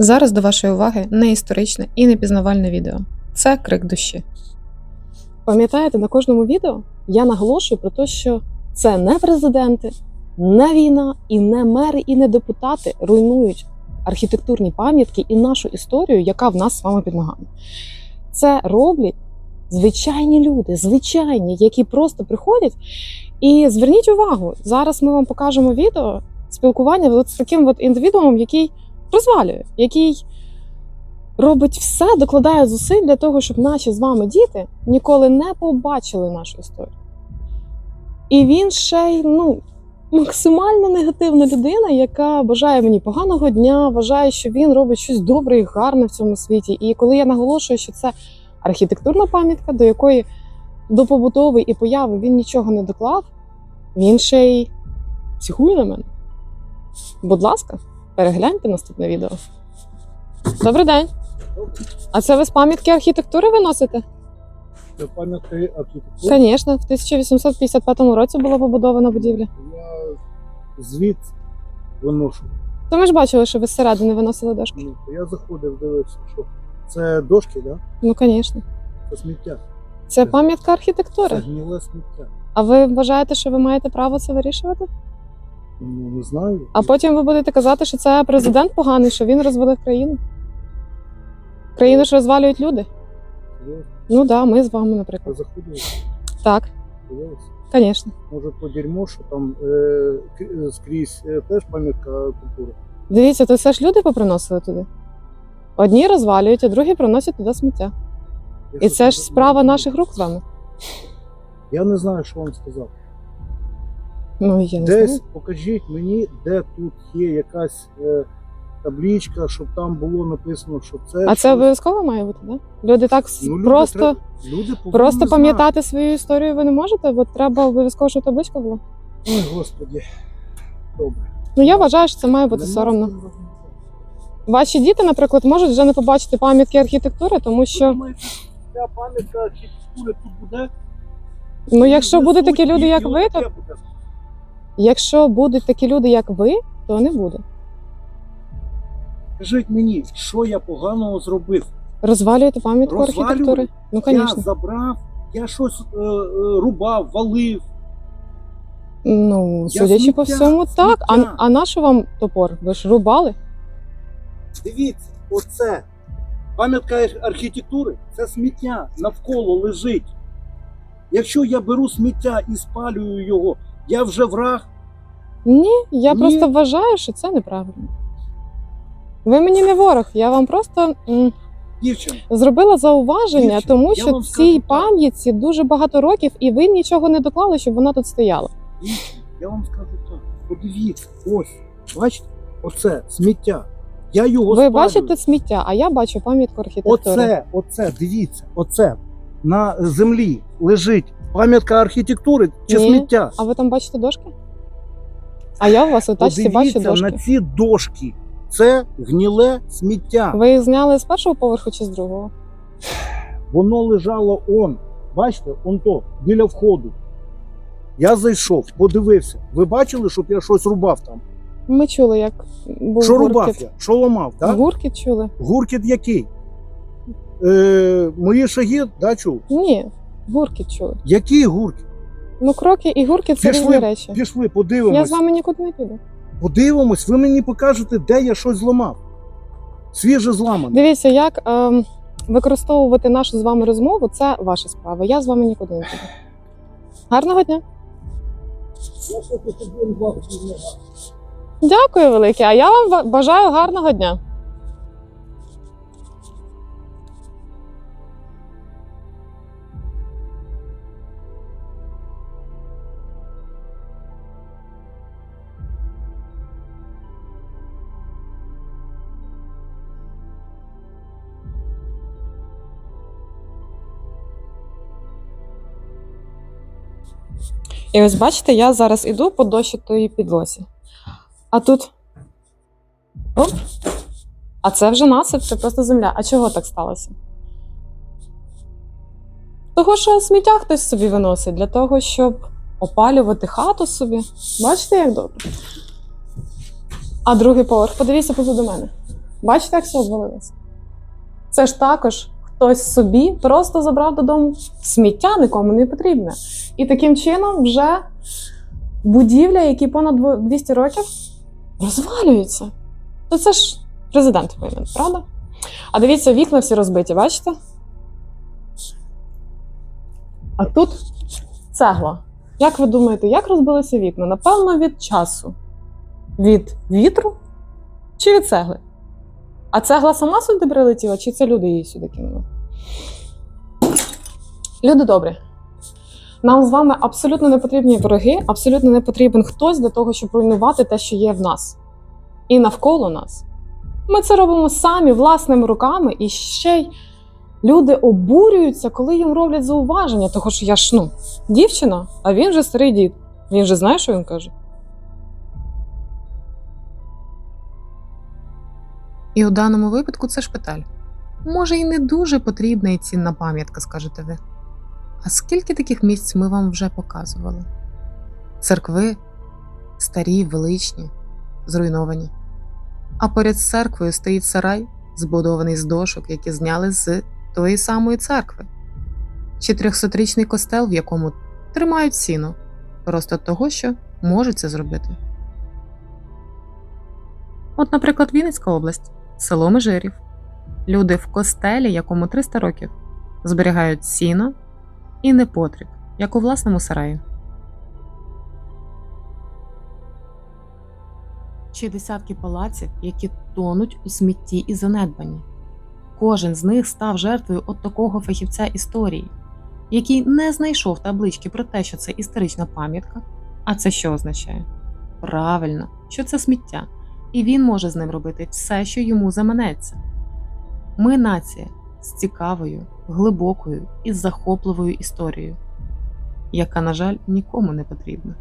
Зараз до вашої уваги не історичне і не пізнавальне відео. Це крик душі. Пам'ятаєте, на кожному відео я наголошую про те, що це не президенти, не війна, і не мери, і не депутати руйнують архітектурні пам'ятки і нашу історію, яка в нас з вами під ногами. Це роблять звичайні люди, звичайні, які просто приходять. І зверніть увагу, зараз ми вам покажемо відео спілкування з таким от індивідуумом, який розвалює, який робить все, докладає зусиль для того, щоб наші з вами діти ніколи не побачили нашу історію. І він ще й ну, максимально негативна людина, яка бажає мені поганого дня, вважає, що він робить щось добре і гарне в цьому світі. І коли я наголошую, що це архітектурна пам'ятка, до якої до побутової і появи він нічого не доклав, він ще й психує на мене. Будь ласка, перегляньте наступне відео. Добрий день. А це ви з пам'ятки архітектури виносите? Це пам'ятки архітектури. Звісно, в 1855 році була побудована будівля. Я звідси виношу. То ми ж бачили, що ви зсередини виносили дошки. Ну, то Я заходив, дивився, що це дошки, да? Ну, звісно. це сміття. Це пам'ятка архітектури. Це гніле сміття. А ви вважаєте, що ви маєте право це вирішувати? Ну, не знаю. А потім ви будете казати, що це президент поганий, що він розвалив країну. Країну ж розвалюють люди. Я, Ну так, да, ми з вами, наприклад. заходив, Так, дивився. звісно. Може, то дерьмо, що там е, к- е, скрізь е, теж пам'ятка культури. Дивіться, то все ж люди поприносили туди. Одні розвалюють, а другі приносять туди сміття. І це ж справа наших рук з вами. Я не знаю, що вам сказати. Ну, я не Десь знаю. покажіть мені, де тут є якась е, таблічка, щоб там було написано, що це. А це обов'язково має бути, так? Да? Люди так с- Ну, люди просто, треба- люди повинні просто знати. пам'ятати свою історію ви не можете, бо треба обов'язково, щоб табличка була. Ой, господі. Добре. Ну я вважаю, що це має бути Нема соромно. з. Ваші діти, наприклад, можуть вже не побачити пам'ятки архітектури, тому що думаєте, ця пам'ятка архітектури тут буде? ну, якщо будуть такі люди, як ви, то. Якщо будуть такі люди, як ви, то не буде. Скажіть мені, що я поганого зробив? Розвалюєте пам'ятку Розвалюю? архітектури? Ну, Я звісно. забрав, я щось е, е, рубав, валив. Ну, Я судячи по сміття, всьому, так. А, сміття. а на що вам топор? Ви ж рубали? Дивіться, оце пам'ятка ар- архітектури це сміття навколо лежить. Якщо я беру сміття і спалюю його, я вже враг. Ні, я Ні. просто вважаю, що це неправильно. Ви мені не ворог, я вам просто м, Дівчина, зробила зауваження, Дівчина, тому що вам цій скажу так. пам'ятці дуже багато років, і ви нічого не доклали, щоб вона тут стояла. дівчина, я вам скажу так. Подивіться, ось, бачите, оце сміття. Я його ви спалюю. бачите сміття, а я бачу пам'ятку архітектури. Оце, оце, дивіться, оце на землі лежить пам'ятка архітектури чи Ні. сміття. А ви там бачите дошки? А я у вас у тачці бачу дошки. на ці дошки. Це гніле сміття. Ви їх зняли з першого поверху чи з другого? Воно лежало он. Бачите, он то, біля входу. Я зайшов, подивився. Ви бачили, щоб я щось рубав там? Ми чули, як був що рубав я? Що ламав? Так? Гуркіт чули? Гуркіт який? Е, мої шаги, да, чув? Ні, гуркіт чули. Який гуркіт? Ну, кроки і гуркіт це різні речі. пішли, Я з вами нікуди не піду. Подивимось, ви мені покажете, де я щось зламав. Свіже зламане. Дивіться, як ем, використовувати нашу з вами розмову це ваша справа. Я з вами нікуди не піду. Гарного дня. Дякую велике. А я вам бажаю гарного дня. І ось бачите, я зараз іду по дощатої підлозі. А тут. Оп. А це вже насип, це просто земля. А чого так сталося? Того, що сміття хтось собі виносить для того, щоб опалювати хату собі. Бачите, як добре? А другий поверх, подивіться позаду мене. Бачите, як все обвалилося? Це ж також хтось собі просто забрав додому сміття, нікому не потрібне. І таким чином вже будівля, які понад 200 років, розвалюються. То це ж президент винен, правда? А дивіться, вікна всі розбиті, бачите? А тут цегла. Як ви думаєте, як розбилися вікна? Напевно, від часу. Від вітру чи від цегли? А цегла сама сюди прилетіла, чи це люди її сюди кинули? Люди добрі. Нам з вами абсолютно не потрібні вороги, абсолютно не потрібен хтось для того, щоб руйнувати те, що є в нас і навколо нас. Ми це робимо самі власними руками, і ще й люди обурюються, коли їм роблять зауваження, того що я ж ну, дівчина, а він же старий дід. Він же знає, що він каже. І у даному випадку це шпиталь. Може, і не дуже потрібна і цінна пам'ятка, скажете ви. А скільки таких місць ми вам вже показували? Церкви старі, величні, зруйновані. А поряд з церквою стоїть сарай, збудований з дошок, які зняли з тої самої церкви, чи трьохсотрічний костел, в якому тримають сіно, просто того, що можуть це зробити. От, наприклад, Вінницька область, село Межирів. Люди в костелі, якому 300 років, зберігають сіно і непотріб, як у власному сараї. Чи десятки палаців, які тонуть у смітті і занедбанні. Кожен з них став жертвою от такого фахівця історії, який не знайшов таблички про те, що це історична пам'ятка. А це що означає? Правильно, що це сміття, і він може з ним робити все, що йому заманеться. Ми нація з цікавою, глибокою і захопливою історією, яка, на жаль, нікому не потрібна.